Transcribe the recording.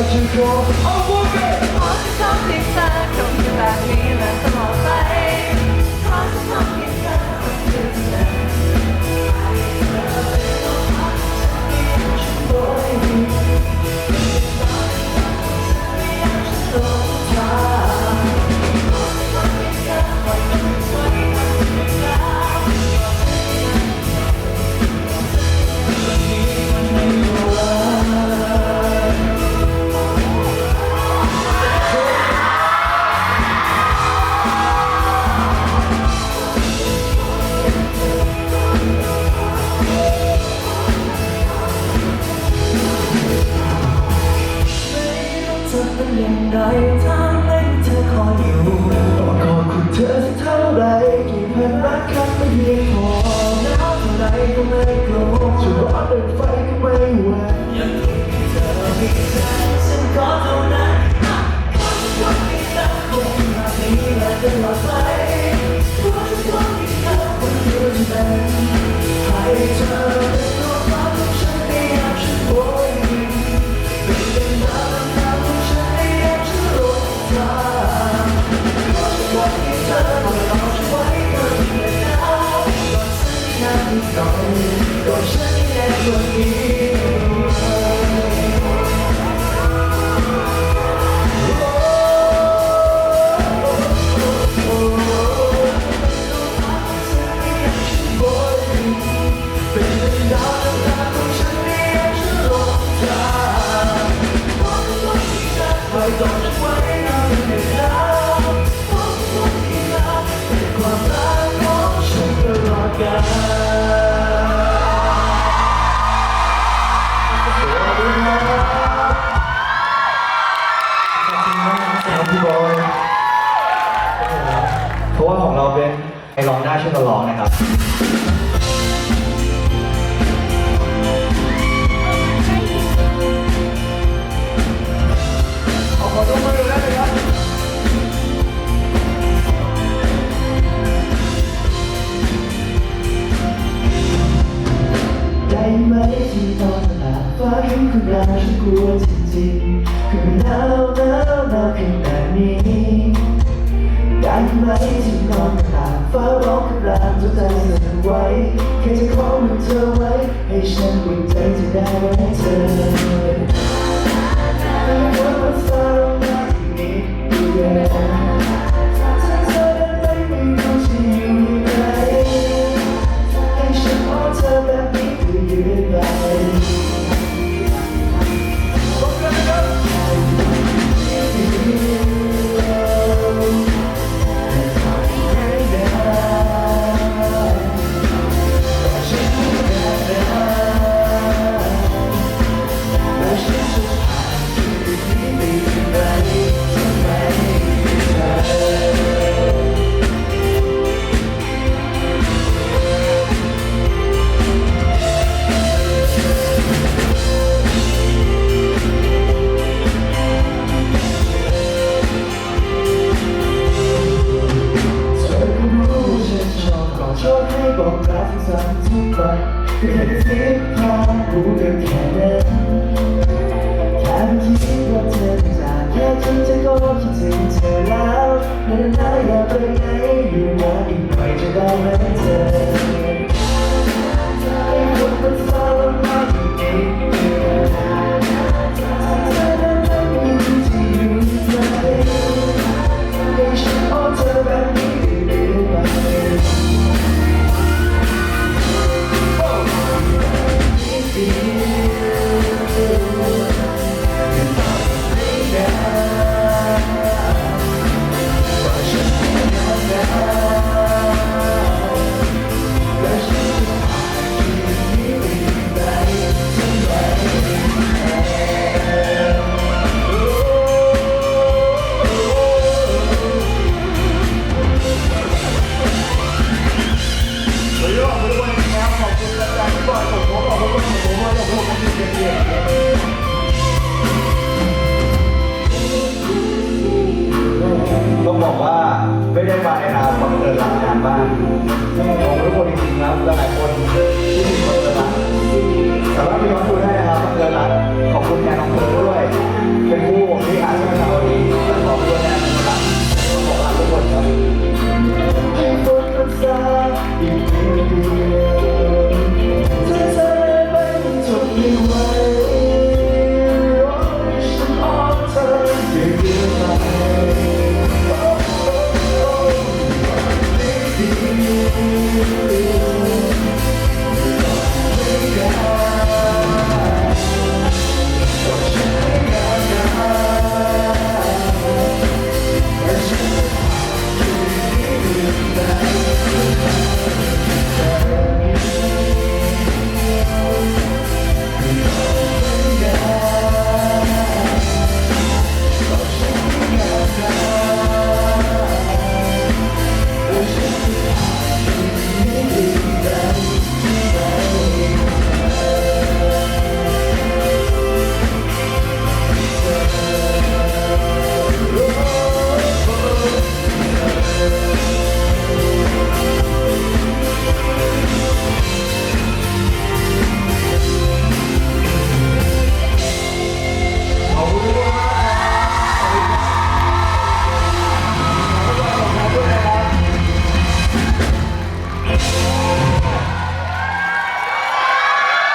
าก ธอเป็นอย่างไรถ้าไม่เธอคอยอยู่ต้องขอบคุณเธอสักเท่าไรกี่พันรักครั้งไม่เพียงพอหนาวเท่าไรก็ไม่กลัวจะร้อนเป็นไฟก็ไม่หวั่น ที่นานที่ก่อนก่อนฉันที่แน่กว่านี้ พี่บอยเพราะว่าของเราเป็นไอร้องได้ช่วยกันร้องนะครับ ที่ตอนหลับฟ้าครึ้มคุณราฉันกลัวจริงๆคือหนาวหนาวหนาวขนาดนี้ได้ไหมที่นอนหลับฟ้าร้องกับรามจนใจสั่นไหวแค่จะขอมือเธอไว้ ให้ฉันอุ่นใจจะได้ไว้เธอ แค่ฉันจะก็คิดถึงเธอแล้วนานๆอย่าไปไหนอยู่นานอีกไปจะได้ไหม